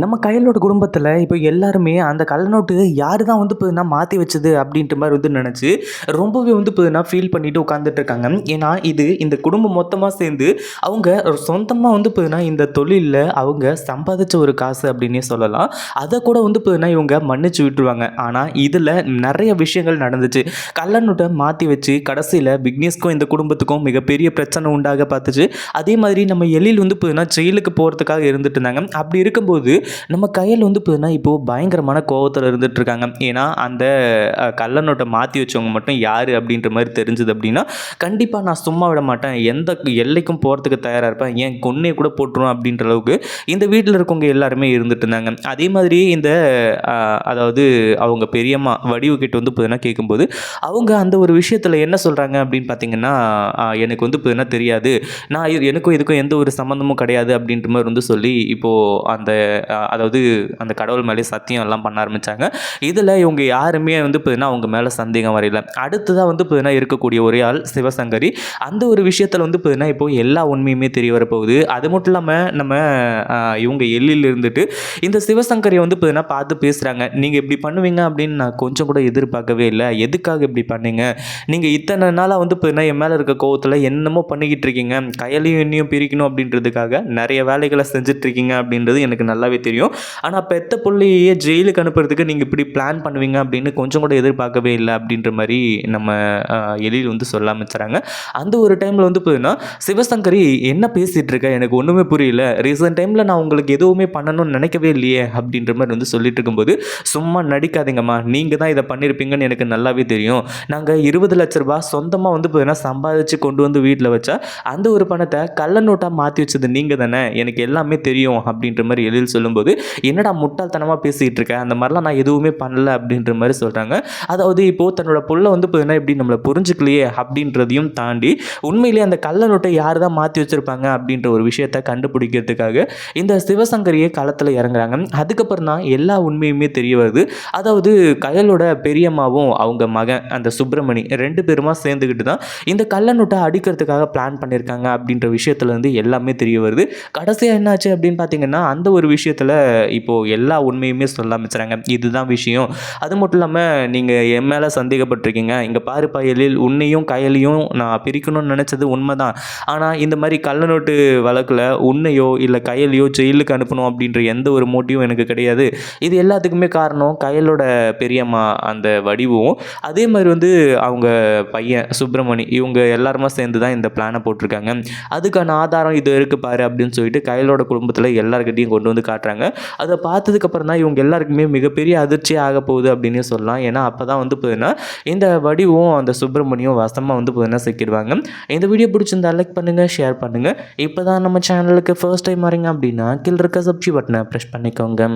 நம்ம கையலோட குடும்பத்தில் இப்போ எல்லாருமே அந்த கள்ளநோட்டு யார் தான் வந்து இப்போதுனா மாற்றி வச்சது அப்படின்ற மாதிரி வந்து நினச்சி ரொம்பவே வந்து இப்போதுனா ஃபீல் பண்ணிட்டு உட்காந்துட்டு இருக்காங்க. ஏன்னா இது இந்த குடும்பம் மொத்தமாக சேர்ந்து அவங்க சொந்தமாக வந்து இப்போ இந்த தொழிலில் அவங்க சம்பாதிச்ச ஒரு காசு அப்படின்னே சொல்லலாம். அதை கூட வந்து இப்போதுனா இவங்க மன்னிச்சு விட்டுருவாங்க. ஆனால் இதில் நிறைய விஷயங்கள் நடந்துச்சு. கள்ளநோட்டை மாற்றி வச்சு கடைசியில் பிக்னஸ்க்கும் இந்த குடும்பத்துக்கும் மிகப்பெரிய பிரச்சனை உண்டாக பார்த்துச்சு. அதே மாதிரி நம்ம எழில் வந்து இப்போதுனா ஜெயிலுக்கு போகிறதுக்காக இருந்துட்டு இருந்தாங்க. அப்படி இருக்கும்போது நம்ம கையில் வந்து பார்த்தீங்கன்னா இப்போது பயங்கரமான கோவத்தில் இருந்துகிட்ருக்காங்க ஏன்னா அந்த அஹ், கள்ள நோட்டை மாற்றி வச்சவங்க மட்டும் யார் அப்படின்ற மாதிரி தெரிஞ்சுது அப்படின்னா கண்டிப்பாக நான் சும்மா விட மாட்டேன். எந்த எல்லைக்கும் போகிறதுக்கு தயாராக இருப்பேன். ஏன் கொன்னே கூட போட்டுருவோம் அப்படின்ற அளவுக்கு இந்த வீட்டில் இருக்கவங்க எல்லாருமே இருந்துட்டு இருந்தாங்க. அதே மாதிரி இந்த அதாவது அவங்க பெரியம்மா வடிவு கிட்ட வந்து பார்த்தீங்கன்னா கேட்கும்போது அவங்க அந்த ஒரு விஷயத்தில் என்ன சொல்கிறாங்க அப்படின்னு பார்த்தீங்கன்னா எனக்கு வந்து பார்த்தீங்கன்னா தெரியாது. நான் எனக்கும் இதுக்கும் எந்த ஒரு சம்மந்தமும் கிடையாது அப்படின்ற மாதிரி வந்து சொல்லி இப்போது அந்த அதாவது அந்த கடவுள் மேலே சத்தியம் எல்லாம் பண்ண ஆரம்பித்தாங்க இதில் இவங்க யாருமே வந்து பார்த்தீங்கன்னா அவங்க மேலே சந்தேகம் வரையில. அடுத்ததாக வந்து பார்த்தீங்கன்னா இருக்கக்கூடிய ஒரே ஆள் சிவசங்கரி. அந்த ஒரு விஷயத்தில் வந்து பார்த்தீங்கன்னா இப்போ எல்லா உண்மையுமே தெரிய வரப்போகுது. அது மட்டும் இல்லாமல் நம்ம இவங்க எல்லில் இருந்துட்டு இந்த சிவசங்கரியை வந்து பார்த்தீங்கன்னா பார்த்து பேசுகிறாங்க நீங்கள் இப்படி பண்ணுவீங்க அப்படின்னு நான் கொஞ்சம் கூட எதிர்பார்க்கவே இல்லை. எதுக்காக இப்படி பண்ணீங்க? நீங்கள் இத்தனை நாளாக வந்து பார்த்தீங்கன்னா என் மேலே இருக்க கோவத்தில் என்னமோ பண்ணிக்கிட்டு இருக்கீங்க. கையிலையும் என்னையும் பிரிக்கணும் அப்படின்றதுக்காக நிறைய வேலைகளை செஞ்சுட்ருக்கீங்க அப்படின்றது எனக்கு நல்லாவே தெரியும். ஆனால் பெத்த பிள்ளையே ஜெயிலுக்கு அனுப்புறதுக்கு நீங்கள் இப்படி பிளான் பண்ணுவீங்க அப்படின்னு கொஞ்சம் கூட எதிர்பார்க்கவே இல்லை அப்படின்ற மாதிரி நம்ம எழில் வந்து சொல்ல ஆரம்பிச்சுறாங்க. அந்த ஒரு டைமில் வந்து பார்த்தீங்கன்னா சிவசங்கரி என்ன பேசிகிட்டு இருக்க? எனக்கு ஒன்றுமே புரியல. ரீசெண்ட் டைமில் நான் உங்களுக்கு எதுவுமே பண்ணணும்னு நினைக்கவே இல்லையே அப்படின்ற மாதிரி வந்து சொல்லிட்டு இருக்கும்போது சும்மா நடிக்காதீங்கம்மா. நீங்கள் தான் இதை பண்ணியிருப்பீங்கன்னு எனக்கு நல்லாவே தெரியும். நாங்கள் இருபது லட்ச ரூபா சொந்தமாக வந்து பார்த்தீங்கன்னா சம்பாதிச்சு கொண்டு வந்து வீட்டில் வச்சா அந்த ஒரு பணத்தை கள்ள நோட்டாக மாற்றி வச்சது நீங்கள் தானே. எனக்கு எல்லாமே தெரியும் அப்படின்ற மாதிரி எழில் சொல்லும்போது என்னடா முட்டாள்தனமாக பேசிகிட்டு இருக்கேன் அந்த மாதிரிலாம் நான் எதுவுமே பண்ணல அப்படின்ற மாதிரி சொல்கிறாங்க அதாவது இப்போது தன்னோட பொருளை வந்து பார்த்தீங்கன்னா எப்படி நம்மளை புரிஞ்சுக்கலையே அப்படின்றதையும் தாண்டி உண்மையிலேயே அந்த கள்ள நோட்டை யார் தான் மாற்றி வச்சுருப்பாங்க அப்படின்ற ஒரு விஷயத்தை கண்டுபிடிக்கிறதுக்காக இந்த சிவசங்கரியே களத்தில் இறங்குறாங்க. அதுக்கப்புறம் தான் எல்லா உண்மையுமே தெரிய வருது. அதாவது கயலோட பெரியம்மாவும் அவங்க மகன் அந்த சுப்பிரமணி ரெண்டு பேருமா சேர்ந்துக்கிட்டு தான் இந்த கள்ள நோட்டை அடிக்கிறதுக்காக பிளான் பண்ணியிருக்காங்க அப்படின்ற விஷயத்துலேருந்து எல்லாமே தெரிய வருது. கடைசியாக என்னாச்சு அப்படின்னு பார்த்தீங்கன்னா அந்த ஒரு விஷயம் விஷயத்தில் இப்போது எல்லா உண்மையுமே சொல்ல ஆரம்பிச்சுறாங்க. இதுதான் விஷயம். அது மட்டும் இல்லாமல் நீங்கள் என் மேலே சந்தேகப்பட்டிருக்கீங்க. இங்கே பாரு பயலில் உன்னையும் கயலையும் நான் பிரிக்கணும்னு நினச்சது உண்மை தான் ஆனால் இந்த மாதிரி கள்ள நோட்டு வழக்கில் உன்னையோ இல்லை கயலையோ ஜெயிலுக்கு அனுப்பணும் அப்படின்ற எந்த ஒரு மோட்டிவும் எனக்கு கிடையாது. இது எல்லாத்துக்குமே காரணம் கயலோட பெரியம்மா அந்த வடிவும். அதே மாதிரி வந்து அவங்க பையன் சுப்பிரமணி இவங்க எல்லாருமா சேர்ந்து தான் இந்த பிளானை போட்டிருக்காங்க. அதுக்கான ஆதாரம் இது இருக்குது பாரு அப்படின்னு சொல்லிட்டு கயலோட குடும்பத்தில் எல்லாருக்கிட்டையும் கொண்டு வந்து காட்டுறாங்க. அதை பார்த்ததுக்கப்புறம் தான் இவங்க எல்லாருக்குமே மிகப்பெரிய அதிர்ச்சி ஆக போகுது அப்படின்னு சொல்லலாம். ஏன்னா அப்போ தான் வந்து போதுன்னா இந்த வடிவும் அந்த சுப்பிரமணியம் வசமாக வந்து போதுன்னா சிக்கிடுவாங்க. இந்த வீடியோ பிடிச்சிருந்தா லைக் பண்ணுங்கள் ஷேர் பண்ணுங்கள் இப்போ தான் நம்ம சேனலுக்கு ஃபர்ஸ்ட் டைம் வரீங்க அப்படின்னா கீழே இருக்க சப்ஜி பட்டனை ப்ரெஸ் பண்ணிக்கோங்க.